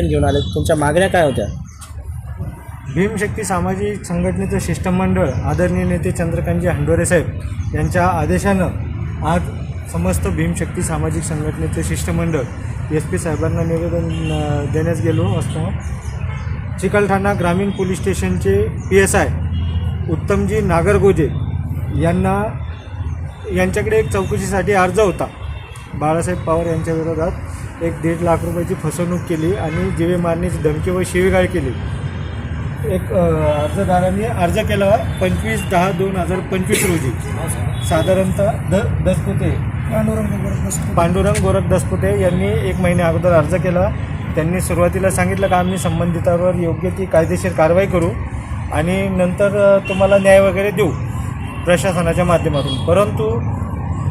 घेऊन आले. तुमच्या मागण्या काय होत्या? भीमशक्ती सामाजिक संघटनेचं शिष्टमंडळ आदरणीय नेते चंद्रकांतजी हंडोरे साहेब यांच्या आदेशानं आज समस्त भीमशक्ती सामाजिक संघटनेचे शिष्टमंडळ एस पी साहेबांना निवेदन देण्यास गेलो असतो. चिकलठाणा ग्रामीण पोलीस स्टेशनचे P S I Uttamji Nagargoje यांना यांच्याकडे एक चौकशीसाठी अर्ज होता. बाळासाहेब पवार यांच्या विरोधात एक दीड लाख रुपयाची फसवणूक केली आणि जीवे मारण्याची धमकी व शिवीगाळ केली. एक अर्जदाराने अर्जदारांनी अर्ज केला पंचवीस दहा दोन हजार पंचवीस रोजी. साधारणतः द दसपुते. पांडुरंग गोरख दसपुते यांनी एक महिन्या अगोदर अर्ज केला. त्यांनी सुरुवातीला सांगितलं का आम्ही संबंधितावर योग्य ती कायदेशीर कारवाई करू आणि नंतर तुम्हाला न्याय वगैरे देऊ प्रशासनाच्या माध्यमातून. परंतु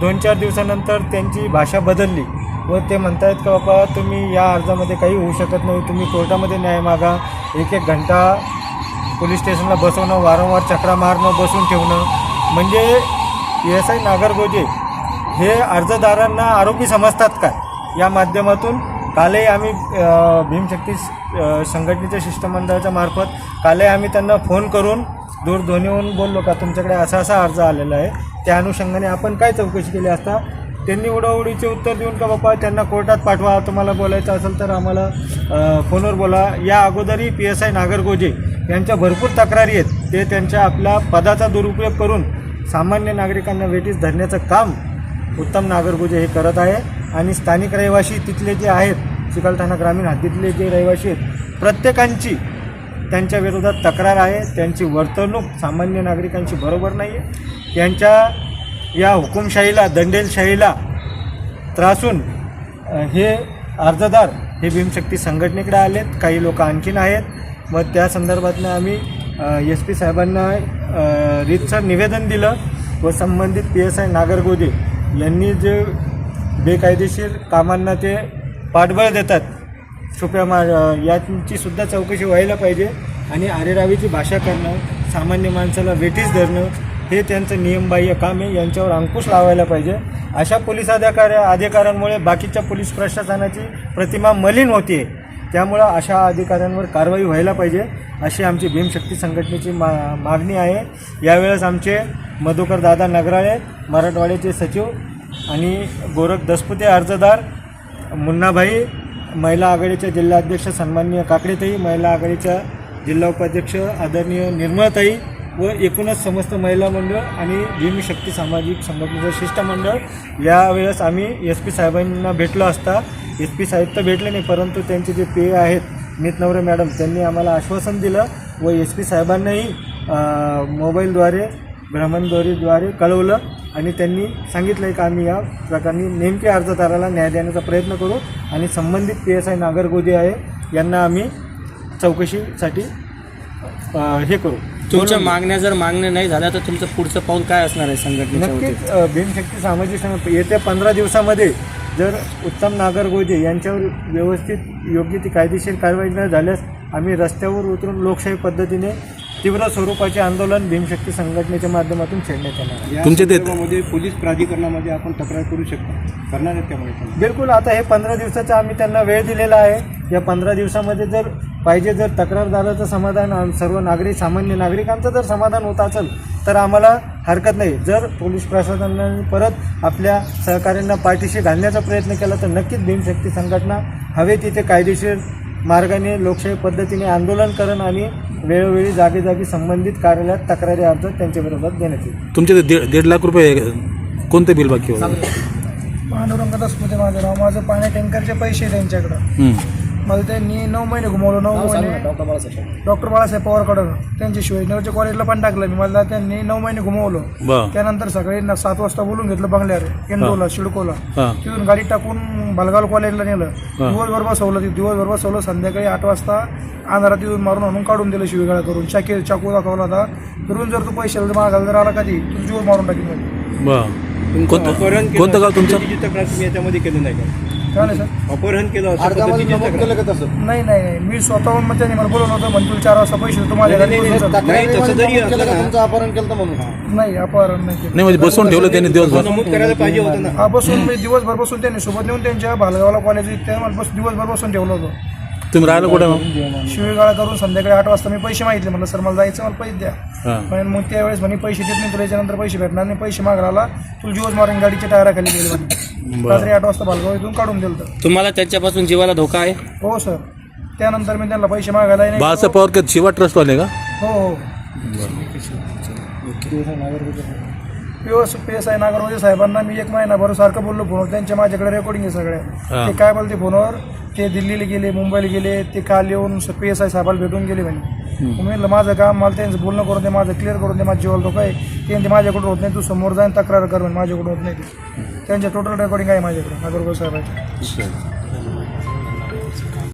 दोन चार दिवसानंतर त्यांची भाषा बदलली व ते म्हणतायत का बाबा तुम्ही या अर्जामध्ये काही होऊ शकत नाही. तुम्ही कोर्टामध्ये न्याय मागा. एक एक घंटा पोलीस स्टेशनला बसवणं वारंवार चक्रा मारणं बसून ठेवणं. म्हणजे एस आय नागरगोजे हे अर्जदारांना आरोपी समजतात काय या माध्यमातून कालही आम्ही भीमशक्ती संघटनेच्या शिष्टमंडळाच्या मार्फत कालही आम्ही त्यांना फोन करून दूरध्वनीवरून बोललो का तुमच्याकडे असा असा अर्ज आलेला आहे. त्या अनुषंगाने आपण काय चौकशी केली असता? त्यांनी उडाउडीचे उत्तर देऊन का बाबा त्यांना कोर्टात पाठवा तुम्हाला बोलायचं असेल तर आम्हाला फोनवर बोला. या अगोदरही पी एस आय नागरगोजे यांच्या भरपूर तक्रारी आहेत. ते त्यांच्या आपल्या पदाचा दुरुपयोग करून सामान्य नागरिकांना भेटीस धरण्याचं काम उत्तम नागरगोजे हे करत आहे. आणि स्थानिक रहिवासी तिथले जे आहेत चिकलठाणा ग्रामीण हद्दीतले जे रहिवासी आहेत प्रत्येकांची त्यांच्या विरोधात तक्रार आहे त्यांची वर्तणूक सामान्य नागरिकांची बरोबर नाही आहे त्यांच्या या हुकुमशाहीला दंडेलशाहीला त्रासून हे अर्जदार हे भीमशक्ती संघटनेकडे आलेत. काही लोक आणखीन आहेत. मग त्या संदर्भातनं आम्ही एस पी साहेबांना अ, रीतसर निवेदन दिलं व संबंधित पी एस आय नागरगोदे यांनी जे बेकायदेशीर कामांना ते पाठबळ देतात छुप्या मा यांची सुद्धा चौकशी व्हायला पाहिजे. आणि आरेरावीची भाषा करणं सामान्य माणसाला वेठीस धरणं हे त्यांचं नियमबाह्य काम आहे. यांच्यावर अंकुश लावायला पाहिजे. अशा पोलीस अधिकाऱ्या अधिकाऱ्यांमुळे बाकीच्या पोलीस प्रशासनाची प्रतिमा मलिन होते त्यामुळं अशा अधिकाऱ्यांवर कारवाई व्हायला पाहिजे अशी आमची भीमशक्ती संघटनेची मा मागणी आहे. यावेळेस आमचे मधुकर दादा नगराळे मराठवाड्याचे सचिव आणि गोरख दसपुते अर्जदार मुन्नाभाई महिला आघाडीच्या जिल्हाध्यक्ष सन्माननीय काकडेताई महिला आघाडीच्या जिल्हा उपाध्यक्ष आदरणीय निर्मळताई व एकूणच समस्त महिला मंडळ आणि भीमशक्ती सामाजिक संघटनेचं शिष्टमंडळ यावेळेस आम्ही एस पी साहेबांना भेटलो असता. एस पी साहेब तर भेटले नाही परंतु त्यांचे जे पेय आहेत नीतनवरे मॅडम त्यांनी आम्हाला आश्वासन दिलं व एस पी साहेबांनाही मोबाईलद्वारे भ्रमणध्वरीद्वारे कळवलं आणि त्यांनी सांगितलं आहे का आम्ही या प्रकारे नेमके अर्जदाराला न्याय देण्याचा प्रयत्न करू आणि संबंधित पी एस आय नागरगोजे आहे यांना आम्ही चौकशीसाठी हे करू तुमच्या मागण्या जर मागण्या नाही झाल्या तर तुमचं पुढचं पाऊल काय असणार आहे संघटनेच्या? नक्कीच भीमशक्ती सामाजिक संघ येत्या पंधरा दिवसामध्ये जर उत्तम नागरगोजे यांच्यावर व्यवस्थित योग्य ती कायदेशीर कारवाई न झाल्यास आम्ही रस्त्यावर उतरून लोकशाही पद्धतीने तीव्र स्वरूपाचे आंदोलन भीमशक्ती संघटनेच्या माध्यमातून छेडण्यात येणार आहे. या तुमचे ते- संदर्भामध्ये पोलीस प्राधिकरणामध्ये आपण तक्रार करू शकतो. करणार आहेत त्यामुळे पण. बिलकुल आता हे पंधरा दिवसाचा आम्ही त्यांना वेळ दिलेला आहे. या पंधरा दिवसामध्ये जर पाहिजे जर तक्रारदाराचं समाधान आम- सर्व नागरिक सामान्य नागरिकांचं जर समाधान होत असेल तर आम्हाला हरकत नाही. जर पोलीस प्रशासनाने परत आपल्या सहकाऱ्यांना पाठीशी घालण्याचा प्रयत्न केला तर नक्कीच भीमशक्ती संघटना हवे तिथे कायदेशीर मार्गाने लोकशाही पद्धतीने आंदोलन करण आणि वेळोवेळी जागी जागी संबंधित कार्यालयात तक्रारी अर्ज त्यांच्या विरोधात देण्यात येईल तुमचे ते दीड दीड लाख रुपये कोणते बिल बाकी होतं? पांडुरंग माझं नाव. माझं पाण्या टँकरचे पैसे आहे त्यांच्याकडं. मला त्यांनी नऊ महिने घुमवलं नऊ महिने. डॉक्टर बाळासाहेब पवारकडं त्यांच्याशिवाय नवच्या कॉलेजला पण टाकलं मी. मला त्यांनी नऊ महिने घुमवलं. बर. त्यानंतर सकाळी न- सात वाजता बोलून घेतलं बंगल्यावर केंद्रोला शिडकोला. हां. तिथून गाडी टाकून बलगाव कॉलेजला नेलं. दिवसभर बसवलं तिथं दिवसभर बसवलं. संध्याकाळी आठ वाजता अंधारात तिथून मारून आणून काढून दिलं शिवीगाळा करून. चाकी चाकू दाखवला होता. फिरून जर तू पैसे मागायला जर आला कधी तू जीव मारून टाकीन. म्हणे. बर कोणतं गाव तुमचं? तक्रार तुम्ही याच्यामध्ये केलं नाही का? काय नाही सर. अपहरण केलं असं पद्धतीची तक्रार नाही नाही नाही. मी स्वतःहून मग त्यांनी मला बोलवलं होतं म्हणजे तुला चार वाजता पैसे तुम्हाला नाही, तसं जरी असलं ना. नाही अपहरण नाही केलं. नाही म्हणजे बसवून ठेवलं त्यांनी दिवसभर. नमूद करायला पाहिजे होतं ना. हा बसून मी दिवसभर बसून त्यांनी सोबत नेऊन त्यांच्या भालगावला कॉलेज मला बस दिवसभर बसून ठेवलं होतं. तुम्ही राहिलं कुठे मग? शिवीगाळा करून संध्याकाळी आठ वाजता मी पैसे मागितले. म्हणलं सर मला जायचं मला पैसे द्या. हां. पण मग त्यावेळेस म्हणे पैसे देत नाही तुला याच्यानंतर पैसे भेटणार नाही पैसे मागायला आला तुला जीवच मारून गाडीच्या टायराखाली गेले म्हणे. बरं. रात्री आठ वाजता बालगाव इथून काढून दिलं होतं. तुम्हाला त्याच्यापासून जीवाला धोका आहे? हो सर. त्यानंतर मी त्यांना पैसे मागायला नाही बाळासाहेब पवार शिवा ट्रस्टवाले का? हो हो. P S P S I नागरमध्ये साहेबांना मी एक महिनाभर सारखं बोललो फोनवर. त्यांच्या माझ्याकडे रेकॉर्डिंग आहे सगळ्या. ते काय बोलते फोनवर? ते दिल्लीला गेले मुंबईला गेले ते काल येऊन पी एस आय साहेबाला भेटून गेले म्हणे. मग मी म्हटलं माझं काम मला त्यांचं बोलणं करून दे माझं क्लिअर करून दे माझं जीवाला धोका आहे. ते माझ्याकडून होत नाही तू समोर जाईन तक्रार कर माझ्याकडून होत नाही ते. त्यांच्या टोटल रेकॉर्डिंग आहे माझ्याकडे नागरगोळ साहेबांच्या